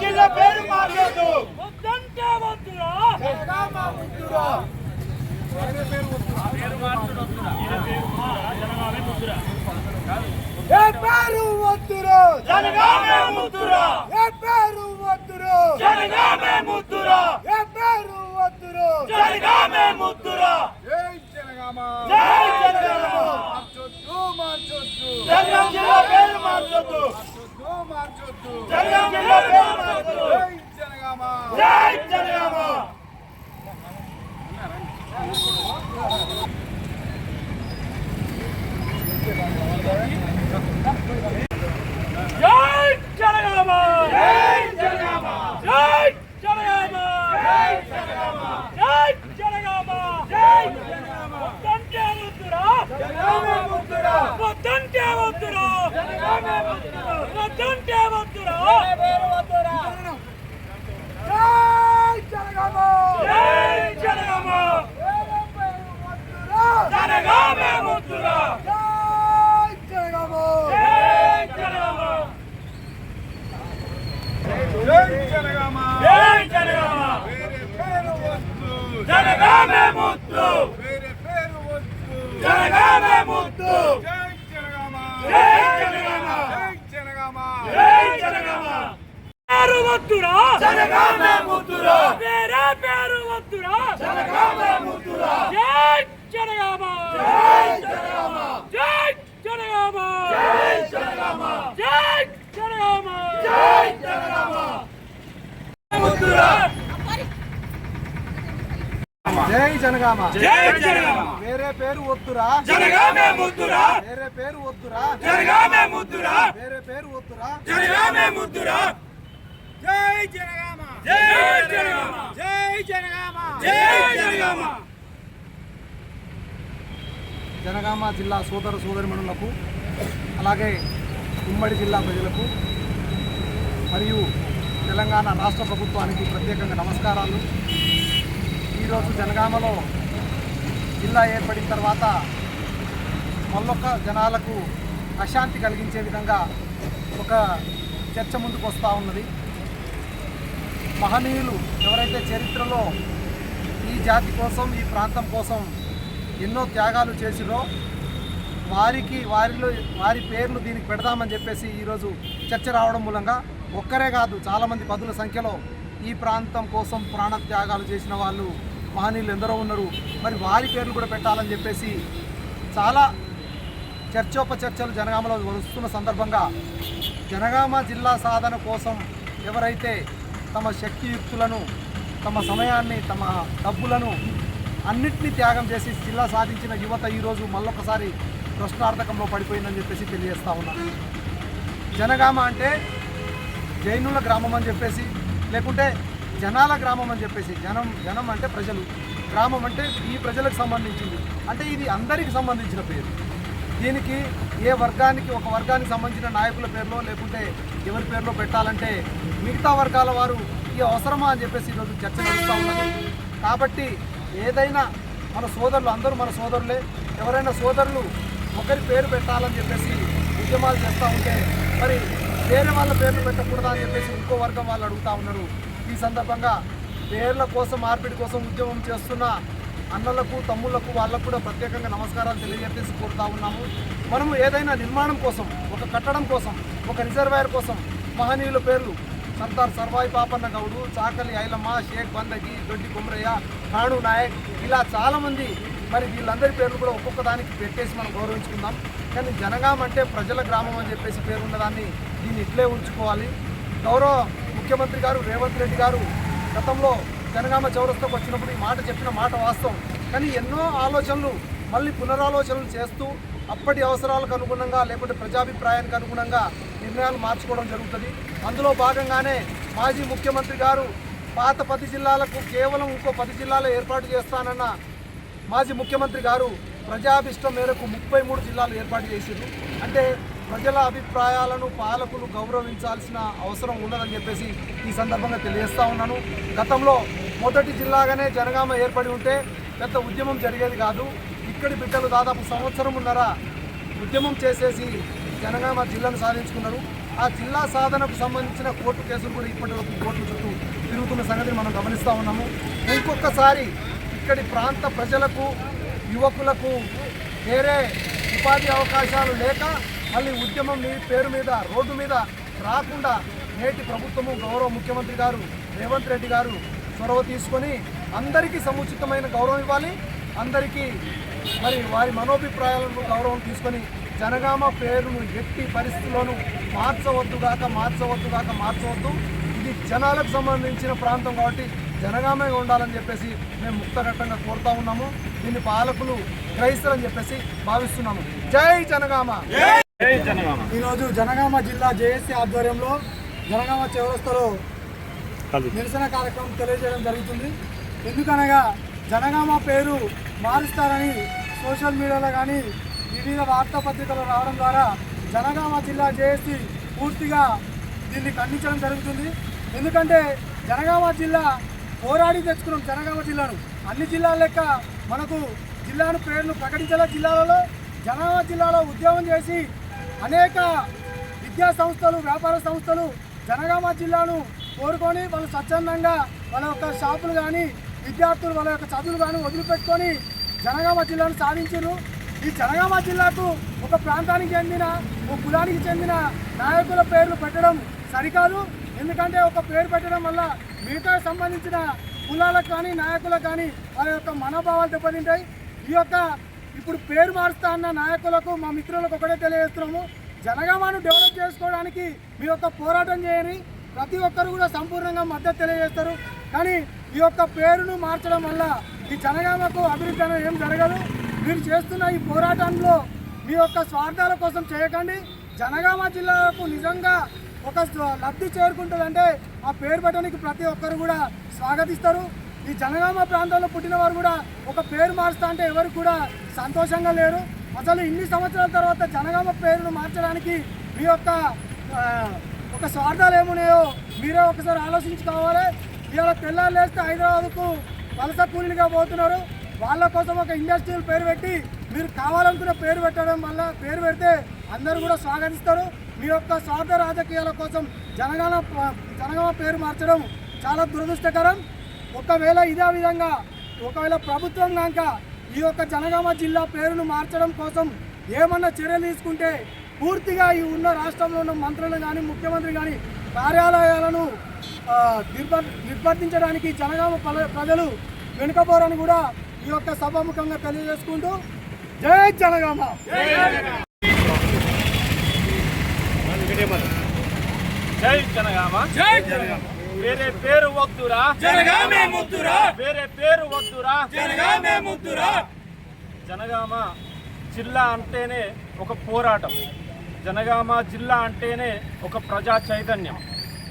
జిల్లా పేరు మార్చొద్దు. వద్దంటే వద్దురా జనగామ ముద్దురా. ఏ పేరు వద్దురు జనగామే ముద్దురా. ఏ పేరు వద్దురు జనగామే ముద్దురా. ఏ పేరు వద్దురు జనగామే జై జనగామ! జనగామ పేరు వద్దురా జనగామే ముద్దురా వేరే పేరు వద్దురా జనగామే ముద్దురా జై జనగామ జై జనగామ జై జనగామ! జై జనగామ జై జనగామ జై జనగామ ముద్దురా జై జనగామ. జై జనగామ. వేరే పేరు వద్దురా. జనగామే ముద్దురా. వేరే పేరు వద్దురా. జనగామే ముద్దురా. వేరే పేరు వద్దురా. జనగామే ముద్దురా. జై జనగామ. జై జనగామ. జై జనగామ. జై జనగామ. జనగామ జిల్లా సోదర సోదరిమణులకు అలాగే ఉమ్మడి జిల్లా ప్రజలకు మరియు తెలంగాణ రాష్ట్ర ప్రభుత్వానికి ప్రత్యేకంగా నమస్కారాలు. ఈరోజు జనగామలో జిల్లా ఏర్పడిన తర్వాత మళ్ళొక్క జనాలకు అశాంతి కలిగించే విధంగా ఒక చర్చ ముందుకు వస్తూ ఉన్నది. మహనీయులు ఎవరైతే చరిత్రలో ఈ జాతి కోసం ఈ ప్రాంతం కోసం ఎన్నో త్యాగాలు చేసిరో వారికి వారిలో వారి పేర్లు దీనికి పెడదామని చెప్పేసి ఈరోజు చర్చ రావడం మూలంగా ఒక్కరే కాదు చాలామంది పదుల సంఖ్యలో ఈ ప్రాంతం కోసం ప్రాణత్యాగాలు చేసిన వాళ్ళు మహనీయులు ఎందరో ఉన్నారు. మరి వారి పేర్లు కూడా పెట్టాలని చెప్పేసి చాలా చర్చోపచర్చలు జనగామలో వస్తున్న సందర్భంగా జనగామ జిల్లా సాధన కోసం ఎవరైతే తమ శక్తియుక్తులను తమ సమయాన్ని తమ డబ్బులను అన్నిటినీ త్యాగం చేసి జిల్లా సాధించిన యువత ఈరోజు మళ్ళొకసారి ప్రశ్నార్థకంలో పడిపోయిందని చెప్పేసి తెలియజేస్తా ఉన్నాను జనగామ అంటే జైనుల గ్రామం అని చెప్పేసి లేకుంటే జనాల గ్రామం అని చెప్పేసి జనం జనం అంటే ప్రజలు. గ్రామం అంటే ఈ ప్రజలకు సంబంధించింది. అంటే ఇది అందరికి సంబంధించిన పేరు. దీనికి ఏ వర్గానికి ఒక వర్గానికి సంబంధించిన నాయకుల పేర్లో లేకుంటే ఎవరి పేర్లో పెట్టాలంటే మిగతా వర్గాల వారు ఈ అవసరమా అని చెప్పేసి ఈరోజు చర్చ నడుస్తూ ఉన్నది. కాబట్టి ఏదైనా మన సోదరులు అందరూ మన సోదరులే. ఎవరైనా సోదరులు ఒకరి పేరు పెట్టాలని చెప్పేసి ఉద్యమాలు చేస్తూ ఉంటే మరి వేరే వాళ్ళ పేర్లు పెట్టకూడదా అని చెప్పేసి ఇంకో వర్గం వాళ్ళు అడుగుతూ ఉన్నారు. ఈ సందర్భంగా పేర్ల కోసం మార్పిడి కోసం ఉద్యమం చేస్తున్న అన్నలకు తమ్ముళ్ళకు వాళ్ళకు కూడా ప్రత్యేకంగా నమస్కారాలు తెలియజేసి కోరుతా ఉన్నాము. మనము ఏదైనా నిర్మాణం కోసం ఒక కట్టడం కోసం ఒక రిజర్వాయర్ కోసం మహనీయుల పేర్లు సర్దార్ సర్వాయి పాపన్న గౌడు చాకలి ఐలమ్మ షేక్ బందగి దొడ్డి కుమ్రయ్య కాణు నాయక్ ఇలా చాలామంది మరి వీళ్ళందరి పేర్లు కూడా ఒక్కొక్క దానికి పెట్టేసి మనం గౌరవించుకుందాం. కానీ జనగాం అంటే ప్రజల గ్రామం అని చెప్పేసి పేరున్నదాన్ని దీన్ని ఇట్లే ఉంచుకోవాలి. గౌరవ ముఖ్యమంత్రి గారు రేవంత్ రెడ్డి గారు గతంలో జనగామ చౌరస్తాకు వచ్చినప్పుడు ఈ మాట చెప్పిన మాట వాస్తవం. కానీ ఎన్నో ఆలోచనలు మళ్ళీ పునరాలోచనలు చేస్తూ అప్పటి అవసరాలకు అనుగుణంగా లేకుంటే ప్రజాభిప్రాయానికి అనుగుణంగా నిర్ణయాలు మార్చుకోవడం జరుగుతుంది. అందులో భాగంగానే మాజీ ముఖ్యమంత్రి గారు పాత పది జిల్లాలకు కేవలం ఇంకో పది జిల్లాలు ఏర్పాటు చేస్తానన్న మాజీ ముఖ్యమంత్రి గారు ప్రజాభిష్టం మేరకు ముప్పై మూడు జిల్లాలు ఏర్పాటు చేసిండ్రు. అంటే ప్రజల అభిప్రాయాలను పాలకులు గౌరవించాల్సిన అవసరం ఉన్నదని చెప్పేసి ఈ సందర్భంగా తెలియజేస్తా ఉన్నాను. గతంలో మొదటి జిల్లాగానే జనగామ ఏర్పడి ఉంటే పెద్ద ఉద్యమం జరిగేది కాదు. ఇక్కడి బిడ్డలు దాదాపు సంవత్సరంన్నర ఉద్యమం చేసేసి జనగామ జిల్లాను సాధించుకున్నారు. ఆ జిల్లా సాధనకు సంబంధించిన కోర్టు కేసులు కూడా ఇప్పటి వరకు కోర్టు చుట్టూ తిరుగుతున్న సంగతిని మనం గమనిస్తూ ఉన్నాము. ఇంకొకసారి ఇక్కడి ప్రాంత ప్రజలకు యువకులకు వేరే ఉపాధి అవకాశాలు లేక మళ్ళీ ఉద్యమం మీ పేరు మీద రోడ్డు మీద రాకుండా నేటి ప్రభుత్వము గౌరవ ముఖ్యమంత్రి గారు రేవంత్ రెడ్డి గారు చొరవ తీసుకొని అందరికీ సముచితమైన గౌరవం ఇవ్వాలి. అందరికీ మరి వారి మనోభిప్రాయాలను గౌరవం తీసుకొని జనగామ పేరును ఎట్టి పరిస్థితుల్లోనూ మార్చవద్దుగాక మార్చవద్దుగాక మార్చవద్దు. ఇది జనాలకు సంబంధించిన ప్రాంతం కాబట్టి జనగామే ఉండాలని చెప్పేసి మేము ముక్తఘట్టంగా కోరుతా ఉన్నాము. దీన్ని పాలకులు గ్రహిస్తారని చెప్పేసి భావిస్తున్నాము. జై జనగామ! ఈరోజు జనగామ జిల్లా జేఏసీ ఆధ్వర్యంలో జనగామ చౌరస్తలో నిరసన కార్యక్రమం తెలియజేయడం జరుగుతుంది. ఎందుకనగా జనగామ పేరు మారుస్తారని సోషల్ మీడియాలో కానీ వివిధ వార్తాపత్రికలు రావడం ద్వారా జనగామ జిల్లా జేఏసీ పూర్తిగా దీన్ని ఖండించడం జరుగుతుంది. ఎందుకంటే జనగామ జిల్లా పోరాడి తెచ్చుకున్నాం జనగామ జిల్లాను. అన్ని జిల్లాల లెక్క మనకు జిల్లాను పేర్లు ప్రకటించేలా జిల్లాలలో జనగామ జిల్లాలో ఉద్యోగం చేసి అనేక విద్యా సంస్థలు వ్యాపార సంస్థలు జనగామ జిల్లాను కోరుకొని వాళ్ళు స్వచ్ఛందంగా వాళ్ళ యొక్క షాపులు కానీ విద్యార్థులు వాళ్ళ యొక్క చదువులు కానీ వదిలిపెట్టుకొని జనగామ జిల్లాను సాధించారు ఈ జనగామ జిల్లాకు ఒక ప్రాంతానికి చెందిన ఒక కులానికి చెందిన నాయకుల పేర్లు పెట్టడం సరికాదు. ఎందుకంటే ఒక పేరు పెట్టడం వల్ల మిగతా సంబంధించిన కులాలకు కానీ నాయకులకు కానీ వారి యొక్క మనోభావాలు దెబ్బతింటాయి. ఈ యొక్క ఇప్పుడు పేరు మారుస్తా అన్న నాయకులకు మా మిత్రులకు ఒకటే తెలియజేస్తున్నాము. జనగామను డెవలప్ చేసుకోవడానికి మీ యొక్క పోరాటం చేయని ప్రతి ఒక్కరు కూడా సంపూర్ణంగా మద్దతు తెలియజేస్తారు. కానీ ఈ యొక్క పేరును మార్చడం వల్ల ఈ జనగామకు అభివృద్ధి అనేది ఏం జరగదు. మీరు చేస్తున్న ఈ పోరాటంలో మీ యొక్క స్వార్థాల కోసం చేయకండి. జనగామ జిల్లాకు నిజంగా ఒక లబ్ధి చేరుకుంటుందంటే ఆ పేరు పెట్టడానికి ప్రతి ఒక్కరు కూడా స్వాగతిస్తారు. ఈ జనగామ ప్రాంతంలో పుట్టిన వారు కూడా ఒక పేరు మారుస్తా అంటే ఎవరు కూడా సంతోషంగా లేరు. అసలు ఇన్ని సంవత్సరాల తర్వాత జనగామ పేరును మార్చడానికి మీ యొక్క ఒక స్వార్థాలు ఏమున్నాయో మీరే ఒకసారి ఆలోచించుకోవాలి. ఇవాళ తెల్లారు లేస్తే హైదరాబాద్కు వలస కూలీలుగా పోతున్నారు. వాళ్ళ కోసం ఒక ఇండస్ట్రియల్ పేరు పెట్టి మీరు కావాలనుకున్న పేరు పెట్టడం వల్ల పేరు పెడితే అందరూ కూడా స్వాగతిస్తారు. మీ యొక్క స్వార్థ రాజకీయాల కోసం జనగామ జనగామ పేరు మార్చడం చాలా దురదృష్టకరం. ఒకవేళ ఇదే విధంగా ఒకవేళ ప్రభుత్వం కనుక ఈ యొక్క జనగామ జిల్లా పేరును మార్చడం కోసం ఏమన్నా చర్యలు తీసుకుంటే పూర్తిగా ఈ ఉన్న రాష్ట్రంలో ఉన్న మంత్రులు కానీ ముఖ్యమంత్రి కానీ కార్యాలయాలను ఆ, నిర్బంధించడానికి జనగామ ప్రజలు వెనుకపోరని కూడా ఈ యొక్క సభాముఖంగా తెలియజేసుకుంటూ జై జనగామ! జై జనగామ. జై జనగామ. వేరే పేరు వద్దురా. జనగామే ముద్దురా. వేరే పేరు వద్దురా. జనగామే ముద్దురా. జనగామ జిల్లా అంటేనే ఒక పోరాటం. జనగామ జిల్లా అంటేనే ఒక ప్రజా చైతన్యం.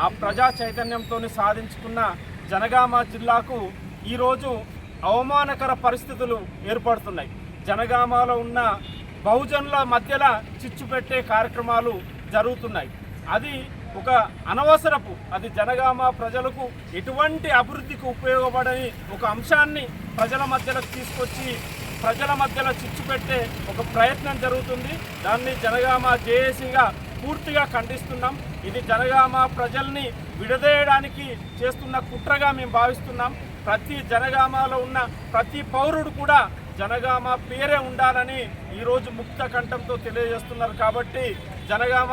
ఆ ప్రజా చైతన్యంతో సాధించుకున్న జనగామ జిల్లాకు ఈరోజు అవమానకర పరిస్థితులు ఏర్పడుతున్నాయి. జనగామలో ఉన్న బహుజనుల మధ్యలో చిచ్చు పెట్టే కార్యక్రమాలు జరుగుతున్నాయి. అది ఒక అనవసరపు అది జనగామ ప్రజలకు ఎటువంటి అభివృద్ధికి ఉపయోగపడని ఒక అంశాన్ని ప్రజల మధ్యలోకి తీసుకొచ్చి ప్రజల మధ్యలో చిచ్చు పెట్టే ఒక ప్రయత్నం జరుగుతుంది. దాన్ని జనగామ జేఏసీగా పూర్తిగా ఖండిస్తున్నాం. ఇది జనగామ ప్రజల్ని విడదీయడానికి చేస్తున్న కుట్రగా మేము భావిస్తున్నాం. ప్రతి జనగామలో ఉన్న ప్రతి పౌరుడు కూడా జనగామ పేరే ఉండాలని ఈరోజు ముక్త కంఠంతో తెలియజేస్తున్నారు కాబట్టి జనగామ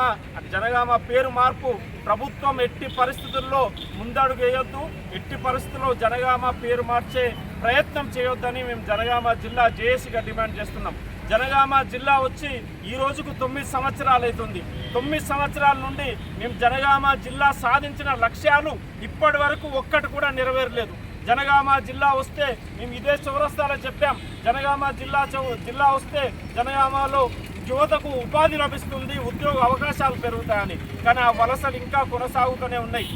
జనగామ పేరు మార్పు ప్రభుత్వం ఎట్టి పరిస్థితుల్లో ముందడుగు వేయొద్దు. ఎట్టి పరిస్థితుల్లో జనగామ పేరు మార్చే ప్రయత్నం చేయొద్దని మేము జనగామ జిల్లా జేఏసీగా డిమాండ్ చేస్తున్నాం. జనగామ జిల్లా వచ్చి ఈ రోజుకు తొమ్మిది సంవత్సరాలు అవుతుంది. తొమ్మిది సంవత్సరాల నుండి మేము జనగామ జిల్లా సాధించిన లక్ష్యాలు ఇప్పటి వరకు ఒక్కటి కూడా నెరవేరలేదు. జనగామ జిల్లా వస్తే మేము ఇదే చౌరస్తాలో చెప్పాం. జనగామ జిల్లా చౌ జిల్లా వస్తే జనగామలో యువతకు ఉపాధి లభిస్తుంది ఉద్యోగ అవకాశాలు పెరుగుతాయని. కానీ ఆ వలసలు ఇంకా కొనసాగుతూనే ఉన్నాయి.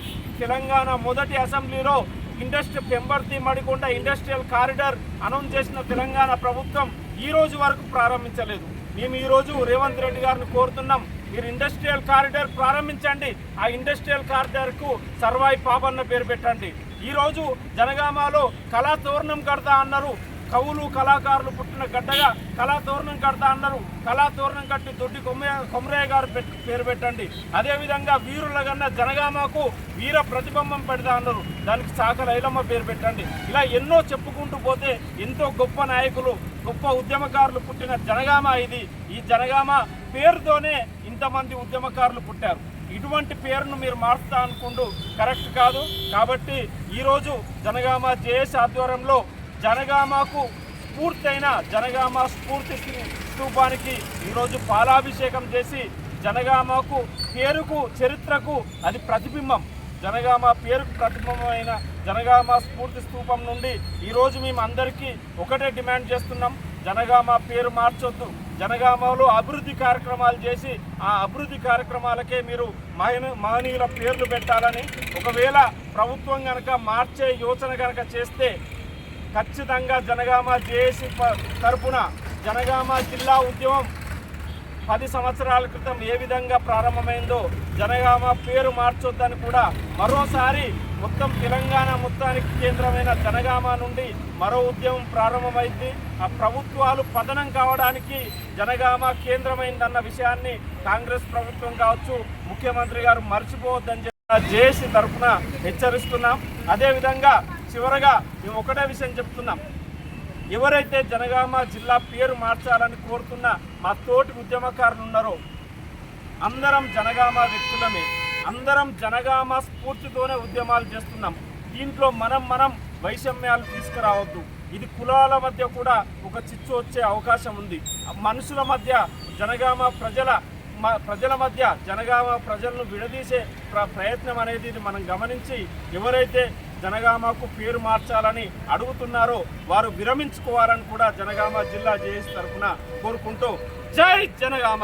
తెలంగాణ మొదటి అసెంబ్లీలో industry Pembarthi Madikonda industrial corridor announce చేసిన తెలంగాణ ప్రభుత్వం ఈ రోజు వరకు ప్రారంభించలేదు. మేము ఈరోజు రేవంత్ రెడ్డి గారిని కోరుతున్నాం మీరు ఇండస్ట్రియల్ కారిడార్ ప్రారంభించండి. ఆ ఇండస్ట్రియల్ కారిడార్కు సర్వాయి పాపన్న పేరు పెట్టండి. ఈరోజు జనగామలో కళా తోరణం కడతా అన్నారు. కవులు కళాకారులు పుట్టిన గడ్డగా కళాతోరణం కడతా అన్నారు. కళాతోరణం కట్టి దొడ్డి కొమ్మ కొమరయ్య గారు పేరు పెట్టండి. అదేవిధంగా వీరుల కన్నా జనగామకు వీర ప్రతిబింబం పెడతా అన్నారు. దానికి సాకల ఐలమ్మ పేరు పెట్టండి. ఇలా ఎన్నో చెప్పుకుంటూ పోతే ఎంతో గొప్ప నాయకులు గొప్ప ఉద్యమకారులు పుట్టిన జనగామ ఇది. ఈ జనగామ పేరుతోనే ఇంతమంది ఉద్యమకారులు పుట్టారు. ఇటువంటి పేరును మీరు మారుస్తా అనుకుంటూ కరెక్ట్ కాదు. కాబట్టి ఈరోజు జనగామ జేఎస్ ఆధ్వర్యంలో జనగామకు స్ఫూర్తైన జనగామ స్ఫూర్తి స్తూపానికి ఈరోజు పాలాభిషేకం చేసి జనగామకు పేరుకు చరిత్రకు అది ప్రతిబింబం. జనగామ పేరుకు ప్రతిబింబమైన జనగామ స్ఫూర్తి స్తూపం నుండి ఈరోజు మేము అందరికీ ఒకటే డిమాండ్ చేస్తున్నాం. జనగామ పేరు మార్చొద్దు. జనగామలో అభివృద్ధి కార్యక్రమాలు చేసి ఆ అభివృద్ధి కార్యక్రమాలకే మీరు మహనీయ మహనీయుల పేర్లు పెట్టాలని ఒకవేళ ప్రభుత్వం కనుక మార్చే యోచన కనుక చేస్తే ఖచ్చితంగా జనగామ జేఏసీ తరఫున తరపున జనగామ జిల్లా ఉద్యమం పది సంవత్సరాల క్రితం ఏ విధంగా ప్రారంభమైందో జనగామ పేరు మార్చొద్దని కూడా మరోసారి మొత్తం తెలంగాణ మొత్తానికి కేంద్రమైన జనగామ నుండి మరో ఉద్యమం ప్రారంభమైంది. ఆ ప్రభుత్వాలు పతనం కావడానికి జనగామ కేంద్రమైందన్న విషయాన్ని కాంగ్రెస్ ప్రభుత్వం కావచ్చు ముఖ్యమంత్రి గారు మర్చిపోవద్దని చెప్పి జేఏసీ తరఫున హెచ్చరిస్తున్నాం. అదేవిధంగా చివరగా మేము ఒకటే విషయం చెప్తున్నాం. ఎవరైతే జనగామ జిల్లా పేరు మార్చాలని కోరుతున్న మా తోటి ఉద్యమకారులు ఉన్నారో అందరం జనగామ వ్యక్తులమే. అందరం జనగామ స్ఫూర్తితోనే ఉద్యమాలు చేస్తున్నాం. దీంట్లో మనం మనం వైషమ్యాలు తీసుకురావద్దు. ఇది కులాల మధ్య కూడా ఒక చిచ్చు వచ్చే అవకాశం ఉంది. మనుషుల మధ్య జనగామ ప్రజల ప్రజల మధ్య జనగామ ప్రజలను విడదీసే ప్ర- ప్రయత్నం అనేది ఇది మనం గమనించి ఎవరైతే జనగామకు పేరు మార్చాలని అడుగుతున్నారో వారు విరమించుకోవాలని కూడా జనగామ జిల్లా జేఎస్ తరఫున కోరుకుంటూ జై జనగామ!